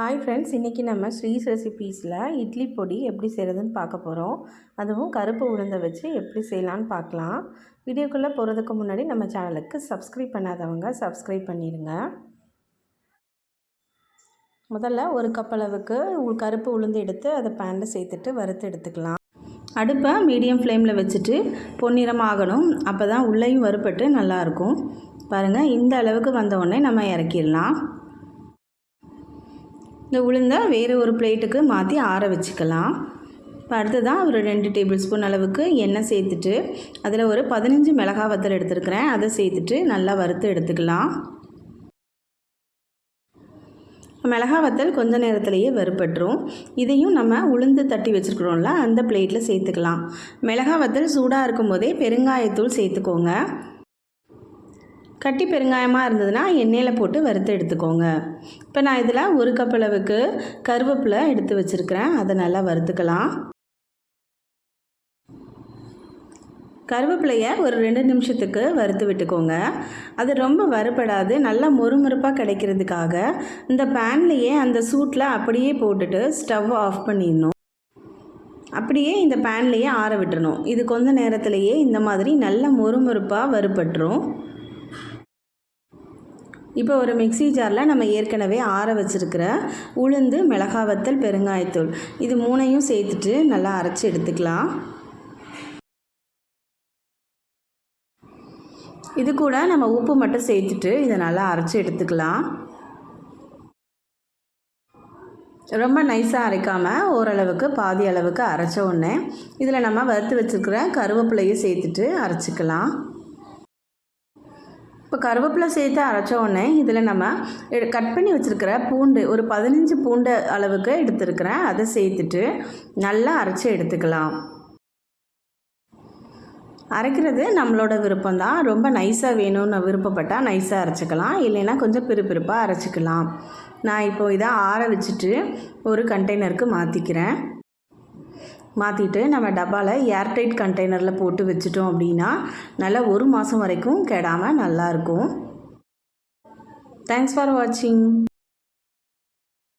Hi friends இன்றைக்கி நம்ம ஸ்ரீஸ் ரெசிபீஸில் இட்லி பொடி எப்படி செய்கிறதுன்னு பார்க்க போகிறோம் அதுவும் கருப்பு உளுந்தை வச்சு எப்படி செய்யலான்னு பார்க்கலாம். வீடியோக்குள்ளே போகிறதுக்கு முன்னாடி நம்ம சேனலுக்கு சப்ஸ்கிரைப் பண்ணாதவங்க சப்ஸ்கிரைப் பண்ணிடுங்க. முதல்ல ஒரு கப் அளவுக்கு உ- கருப்பு உளுந்து எடுத்து அதை பேனில் சேர்த்துட்டு வறுத்து எடுத்துக்கலாம். அடுப்பை மீடியம் ஃப்ளேமில் வச்சுட்டு பொன்னிறமாகணும். அப்போ தான் உள்ளேயும் வறுப்பட்டு நல்லாயிருக்கும் பாருங்கள் இந்த அளவுக்கு வந்த உடனே நம்ம இறக்கிடலாம். இந்த உளுந்தை வேறு ஒரு பிளேட்டுக்கு மாற்றி ஆற வச்சுக்கலாம். இப்போ அடுத்ததாக ஒரு ரெண்டு டேபிள் ஸ்பூன் அளவுக்கு எண்ணெய் சேர்த்துட்டு அதில் ஒரு பதினஞ்சு மிளகா வத்தல் எடுத்துருக்கிறேன். அதை சேர்த்துட்டு நல்லா வறுத்து எடுத்துக்கலாம். மிளகா வத்தல் கொஞ்ச நேரத்திலேயே வறுப்பட்டுரும் இதையும் நம்ம உளுந்து தட்டி வச்சுருக்குறோம்ல அந்த பிளேட்டில் சேர்த்துக்கலாம். மிளகா வத்தல் சூடாக இருக்கும்போதே பெருங்காயத்தூள் சேர்த்துக்கோங்க. கட்டி பெருங்காயமாக இருந்ததுன்னா எண்ணெயில் போட்டு வறுத்து எடுத்துக்கோங்க. இப்போ நான் இதில் ஒரு கப் அளவுக்கு கருவேப்பிலை எடுத்து வச்சுருக்கிறேன். அதை நல்லா வறுத்துக்கலாம். கருவேப்பிலையை ஒரு ரெண்டு நிமிஷத்துக்கு வறுத்து விட்டுக்கோங்க. அது ரொம்ப வறுபடாது நல்லா மொறுமொறுப்பாக கிடைக்கிறதுக்காக இந்த பேன்லேயே அந்த சூட்டில் அப்படியே போட்டுட்டு ஸ்டவ் ஆஃப் பண்ணிடணும். அப்படியே இந்த பேன்லேயே ஆற விட்டுறணும். இது கொஞ்ச நேரத்திலேயே இந்த மாதிரி நல்ல மொறுமொறுப்பாக வறுபட்டுரும். இப்போ ஒரு மிக்ஸி ஜாரில் நம்ம ஏற்கனவே ஆற வச்சுருக்கிற உளுந்து மிளகாவத்தல் பெருங்காயத்தூள். இது மூணையும் சேர்த்துட்டு நல்லா அரைச்சி எடுத்துக்கலாம். இது கூட நம்ம உப்பு மட்டும் சேர்த்துட்டு இதை நல்லா அரைச்சி எடுத்துக்கலாம். ரொம்ப நைஸாக அரைக்காமல் ஓரளவுக்கு பாதி அளவுக்கு அரைச்ச உடனே இதில் நம்ம வறுத்து வச்சுருக்கிற கருவேப்பிலையும் சேர்த்துட்டு அரைச்சிக்கலாம். இப்போ கருவேப்பிலை சேர்த்து அரைச்ச உடனே இதில் நம்ம கட் பண்ணி வச்சுருக்கிற பூண்டு ஒரு பதினஞ்சு பூண்டு அளவுக்கு எடுத்துருக்கிறேன். அதை சேர்த்துட்டு நல்லா அரைச்சி எடுத்துக்கலாம். அரைக்கிறது நம்மளோட விருப்பம்தான். ரொம்ப நைஸாக வேணும்னு விருப்பப்பட்டால் நைஸாக அரைச்சிக்கலாம். இல்லைன்னா கொஞ்சம் பிறுபிறுப்பாக அரைச்சிக்கலாம். நான் இப்போ இதை ஆற வச்சுட்டு ஒரு கண்டெய்னருக்கு மாற்றிக்கிறேன் மாற்றிட்டு நம்ம டப்பாவில் ஏர்டைட் கண்டெய்னரில் போட்டு வச்சுட்டோம் அப்படின்னா நல்லா ஒரு மாதம் வரைக்கும் கெடாமல் நல்லாயிருக்கும் தேங்க்ஸ் ஃபார் வாட்சிங்